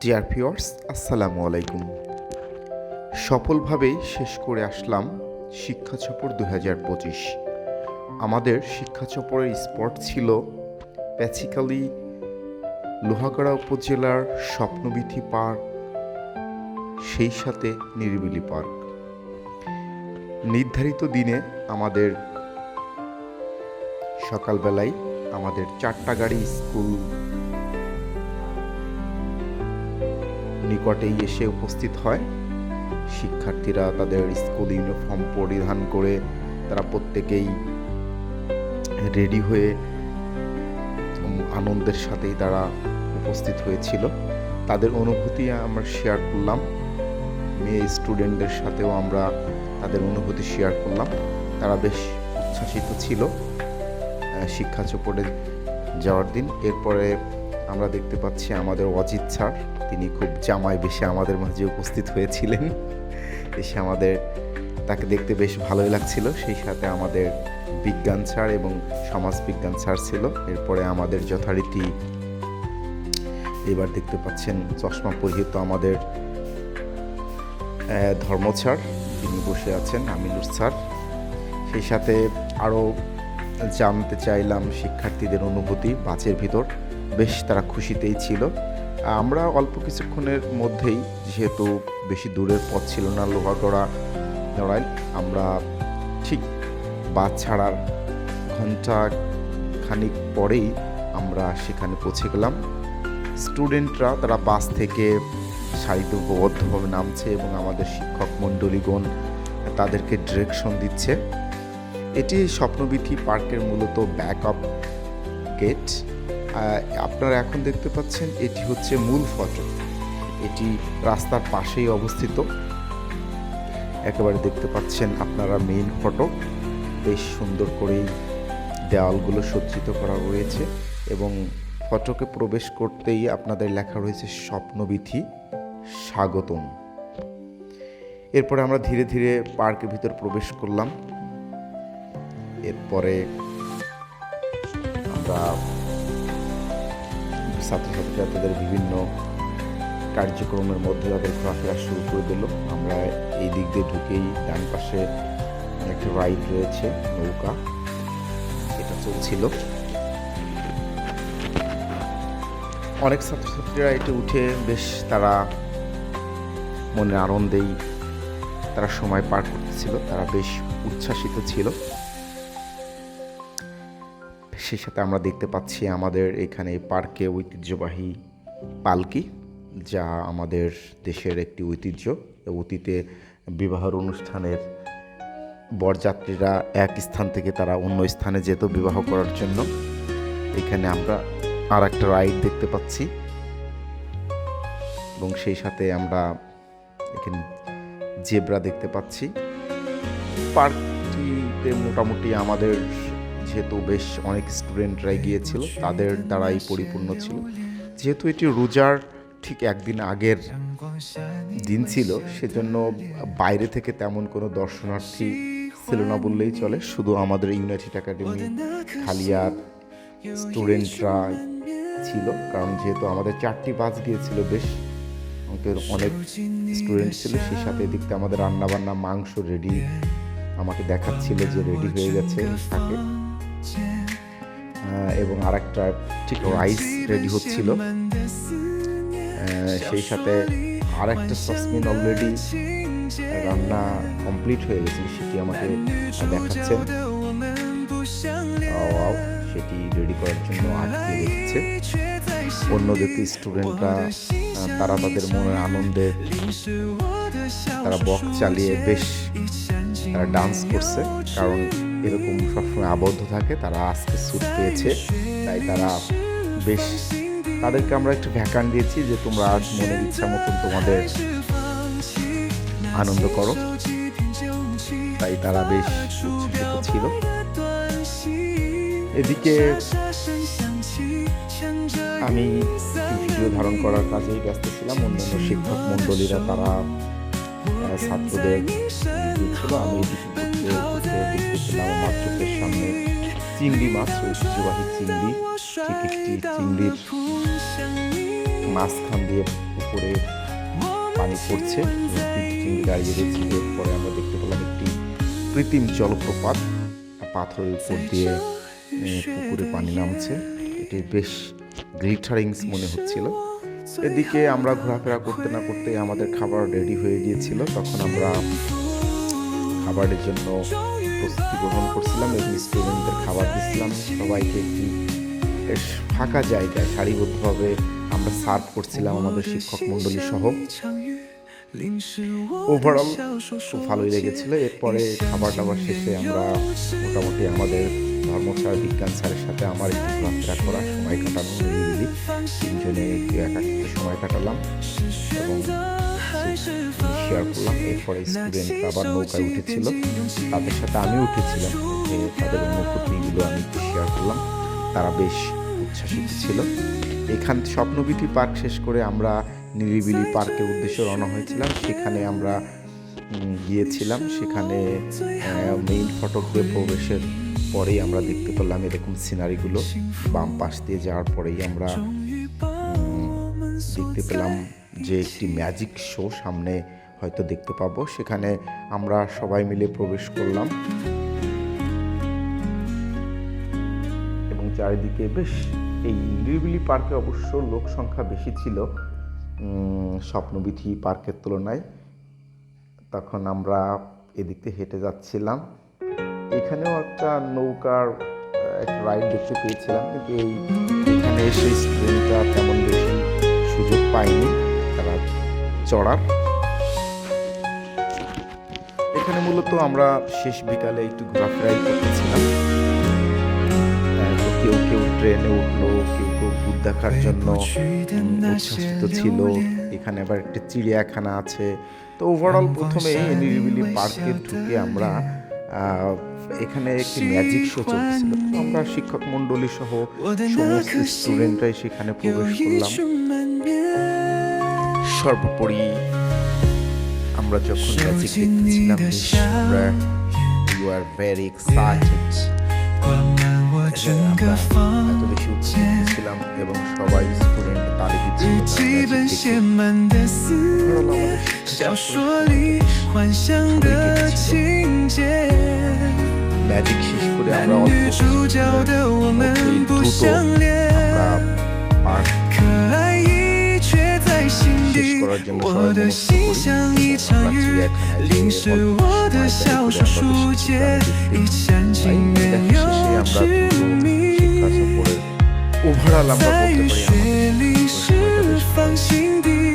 Dear viewers আসসালামু আলাইকুম। সফলভাবেই শেষ করে আসলাম শিক্ষা সফর দু হাজার পঁচিশ। আমাদের শিক্ষা সফরের স্পট ছিল প্যাচিকালি লোহাগড়া উপজেলার স্বপ্নবিথি পার্ক, সেই সাথে নিরিবিলি পার্ক। নির্ধারিত দিনে আমাদের সকালবেলায় আমাদের চারটা গাড়ি স্কুল নিকটেই এসে উপস্থিত হয়। শিক্ষার্থীরা তাদের স্কুল ইউনিফর্ম পরিধান করে তারা প্রত্যেকেই রেডি হয়ে আনন্দের সাথেই তারা উপস্থিত হয়েছিল। তাদের অনুভূতি আমরা শেয়ার করলাম। মেয়ে স্টুডেন্টদের সাথেও আমরা তাদের অনুভূতি শেয়ার করলাম। তারা বেশ উচ্ছ্বাসিত ছিল। শিক্ষা চোপড়ে যাওয়ার দিন। এরপরে আমরা দেখতে পাচ্ছি আমাদের অজিত স্যার। তিনি খুব জামায় বেশি আমাদের মাঝে উপস্থিত হয়েছিলেন। এসে আমাদের তাকে দেখতে বেশ ভালোই লাগছিল। সেই সাথে আমাদের বিজ্ঞান স্যার এবং সমাজ বিজ্ঞান স্যার ছিল। এরপরে আমাদের যথারীতি এবার দেখতে পাচ্ছেন চশমা পরিহিত আমাদের ধর্ম স্যার। তিনি বসে আছেন আমিনুর স্যার। সেই সাথে আরও জানতে চাইলাম শিক্ষার্থীদের অনুভূতি বাসের ভিতর। বেশ তারা খুশিতেই ছিল। আমরা অল্প কিছুক্ষণের মধ্যেই, যেহেতু বেশি দূরের পথ ছিল না লোহাগড়া লড়াই, আমরা ঠিক বাস ছাড়ার ঘণ্টা খানিক পরেই আমরা সেখানে পৌঁছে গেলাম। স্টুডেন্টরা তারা বাস থেকে সারিবদ্ধভাবে নামছে এবং আমাদের শিক্ষক মণ্ডলীগণ তাদেরকে ডিরেকশন দিচ্ছে। এটি স্বপ্নবিথি পার্কের মূলত ব্যাক আপ গেট আপনারা এখন দেখতে পাচ্ছেন, এটি হচ্ছে মূল ফটক এটি রাস্তার পাশেই অবস্থিত। একেবারে দেখতে পাচ্ছেন আপনারা মেইন ফটক বেশ সুন্দর করেই দেওয়ালগুলো সজ্জিত করা রয়েছে এবং ফটকে প্রবেশ করতেই আপনাদের লেখা রয়েছে স্বপ্নবিথি স্বাগতম। এরপরে আমরা ধীরে ধীরে পার্কের ভিতর প্রবেশ করলাম। এরপরে আমরা ছাত্রছাত্রীরা তাদের বিভিন্ন কার্যক্রমের মধ্যে তাদের ঘোরাফেরা শুরু করে দিল। আমরা এই দিক দিয়ে ঢুকেই ডান পাশে একটা রাইড রয়েছে, নৌকা। এটা চলছিল। অনেক ছাত্রছাত্রীরা এটি উঠে বেশ তারা মনের আনন্দেই তারা সময় পার করতেছিল। তারা বেশ উচ্ছ্বাসিত ছিল। সেই সাথে আমরা দেখতে পাচ্ছি আমাদের এখানে পার্কে ঐতিহ্যবাহী পালকি, যা আমাদের দেশের একটি ঐতিহ্য। অতীতে বিবাহের অনুষ্ঠানের বরযাত্রীরা এক স্থান থেকে তারা অন্য স্থানে যেত বিবাহ করার জন্য। এখানে আমরা আর একটা রাইড দেখতে পাচ্ছি। এবং সেই সাথে আমরা এখানে জেব্রা দেখতে পাচ্ছি। পার্কটিতে মোটামুটি আমাদের যেহেতু বেশ অনেক স্টুডেন্টরাই গিয়েছিল, তাদের দ্বারাই পরিপূর্ণ ছিল। যেহেতু এটি রোজার ঠিক একদিন আগের দিন ছিল, সেজন্য বাইরে থেকে তেমন কোনো দর্শনার্থী ছিল না বললেই চলে। শুধু আমাদের ইউনাইটেড একাডেমি খালিয়ার স্টুডেন্টরা ছিল, কারণ যেহেতু আমাদের চারটি বাস গিয়েছিল বেশ অনেক স্টুডেন্ট ছিল, সেই সাথে এদিকতে আমাদের রান্নাবান্না, মাংস রেডি আমাকে দেখাচ্ছিল যে রেডি হয়ে গেছে শাকে। এবং আরেকটা ঠিক রাইস রেডি হচ্ছিল। সেই সাথে আরেকটা সসমিন অলরেডি রান্না কমপ্লিট হয়ে গেছে সেটি আমাকে দেখাচ্ছেন সেটি রেডি করার জন্য আটকে রেখেছে অন্য দিকে স্টুডেন্টরা তারা তাদের মনের আনন্দে তারা বক চালিয়ে বেশ তারা ডান্স করছে কারণ এরকম সবসময় আবদ্ধ থাকে, তারা আজকে স্যুট পেয়েছে, তাই তারা বেশ তাদেরকে আমরা একটু ভ্যাকান দিয়েছি যে তোমরা মনের ইচ্ছা মতন তোমাদের আনন্দ করো। তাই তারা বেশ ছিল। এদিকে আমি ভিডিও ধারণ করার কাজেই ব্যস্ত ছিলাম। অন্যান্য শিক্ষক মণ্ডলীরা তারা ছাত্রদের দিচ্ছিল। আমি সামনে চিংড়ি মাছ ঐতিহ্যবাহী চিংড়ি ঠিক একটি চিংড়ির মাঝখান দিয়ে উপরে পানি পড়ছে চিংড়ি দাঁড়িয়ে রয়েছে। এরপরে আমরা দেখতে পেলাম একটি কৃত্রিম জলপ্রপাত, পাথরের উপর দিয়ে পুকুরে পানি নামছে এটি বেশ গ্লিটারিংস মনে হচ্ছিল এদিকে আমরা ঘোরাফেরা করতে না করতে আমাদের খাবার রেডি হয়ে গিয়েছিল। তখন আমরা খাবারের জন্য প্রস্তুতি গ্রহণ করছিলাম এবং স্টুডেন্টদের খাবার দিচ্ছিলাম। সবাইকে একটি ফাঁকা জায়গায়, সারিবদ্ধভাবে আমরা সার্ভ করছিলাম আমাদের শিক্ষক মণ্ডলী সহ। ওভারঅল খুব ভালোই লেগেছিল। এরপরে খাবার দাবার শেষে আমরা মোটামুটি আমাদের ধর্মসার বিজ্ঞান স্যারের সাথে আমার একটু ঘোরাফেরা করা সময় কাটানো নিরিবিলি তিনজনে একটু একাকিত্ব সময় কাটালাম এবং শেয়ার করলাম। এরপরে স্টুডেন্ট আবার নৌকায় উঠেছিল। তাদের সাথে আমি উঠেছিলাম। তাদের অনুভূতিগুলো আমি একটু শেয়ার করলাম। তারা বেশ উচ্ছ্বাসিত ছিল। এখান স্বপ্নবীথি পার্ক শেষ করে আমরা নিরিবিলি পার্কের উদ্দেশ্যে রওনা হয়েছিলাম। সেখানে আমরা গিয়েছিলাম। সেখানে মেইন ফটক প্রবেশের পরেই আমরা দেখতে পেলাম এরকম সিনারিগুলো বাম পাশ দিয়ে যাওয়ার পরেই আমরা দেখতে পেলাম যে একটি ম্যাজিক শো সামনে হয়তো দেখতে পাবো। সেখানে আমরা সবাই মিলে প্রবেশ করলাম। এবং চারিদিকে বেশ, এই নিরিবিলি পার্কে অবশ্য লোক সংখ্যা বেশি ছিল। স্বপ্নবিথি পার্কের তুলনায়। তখন আমরা এদিক হেঁটে যাচ্ছিলাম। এখানেও একটা নৌকার একটা রাইড দেখতে পেয়েছিলাম। কিন্তু এই, এখানে এসে স্টুডেন্টরা তেমন বেশি সুযোগ পায়নি। তারা চড়ার। এখানে মূলত আমরা শেষ বিকালে একটু ঘোরাফেরাই করতেছিলাম। কেউ কেউ ট্রেনে উঠল কেউ কেউ ভূত দেখার জন্য উচ্ছ্বসিত ছিল। এখানে আবার একটা চিড়িয়াখানা আছে। তো ওভারঅল প্রথমে নিরিবিলি পার্কে ঢুকে আমরা এখানে একটি ম্যাজিক শো চলছিল আমরা শিক্ষক মণ্ডলী সহ সমস্ত স্টুডেন্টরাই সেখানে প্রবেশ করলাম। সর্বোপরি আমরা যখন ম্যাজিক দেখতেছিলাম আমরা ইউ আর ভেরি এক্সাইটেড এত ছিলাম এবং সবাই স্টুডেন্ট তালি দিচ্ছিল ম্যাজিক শেষ করে আমরা অল্প দ্রুত আমরা পার্ক 我的心像一场雨，淋湿我的小说书，一厢情愿又痴迷。在雨里释放心底。